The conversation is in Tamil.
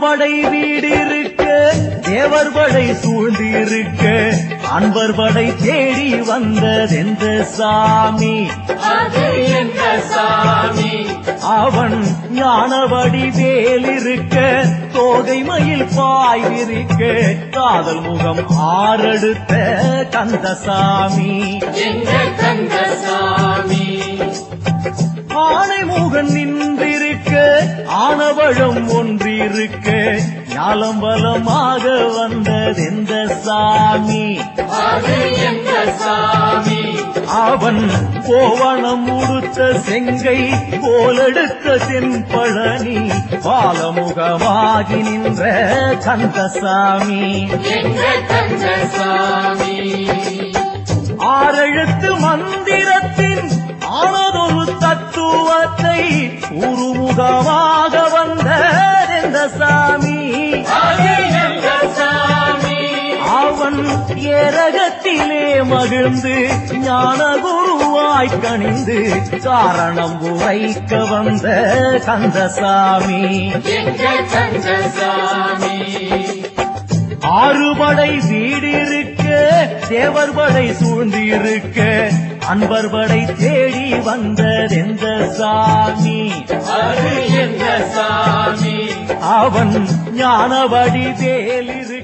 படை வீடிருக்க தேவர் படை சூழ்ந்திருக்க அன்பர் படை தேடி வந்ததெந்த சாமி. சாமி. அவன் ஞானவடி வேலிருக்க தோகை மயில் பாய் காதல் முகம் ஆறெடுத்த கந்தசாமி ஆனை முகன் நின்றிருக்க ஆனவழம் ஒன்றிருக்க ஞாலம்பலமாக வந்ததெந்த சாமி எந்த சாமி? அவன் கோவணம் உடுத்த செங்கை போலெடுத்த தென்பழனி பாலமுகமாகி நின்ற கந்தசாமி. கந்தசாமி ஆரெழுத்து மந்திரத்தின் ஆன தத்துவத்தை உருமுகமாக வந்த இந்த சாமி. எந்த சாமி அவன் ஏரகத்திலே மகிழ்ந்து ஞான குருவாய் கணிந்து காரணம் உரைக்க வந்த கந்தசாமி கந்தசாமி ஆறுபடை வீடிருக்க தேவர் படை சூழ்ந்திருக்க அன்பர் படை தேடி வந்ததெந்த சாமி. அது எந்த சாமி. அவன் ஞானவடி வேலிரு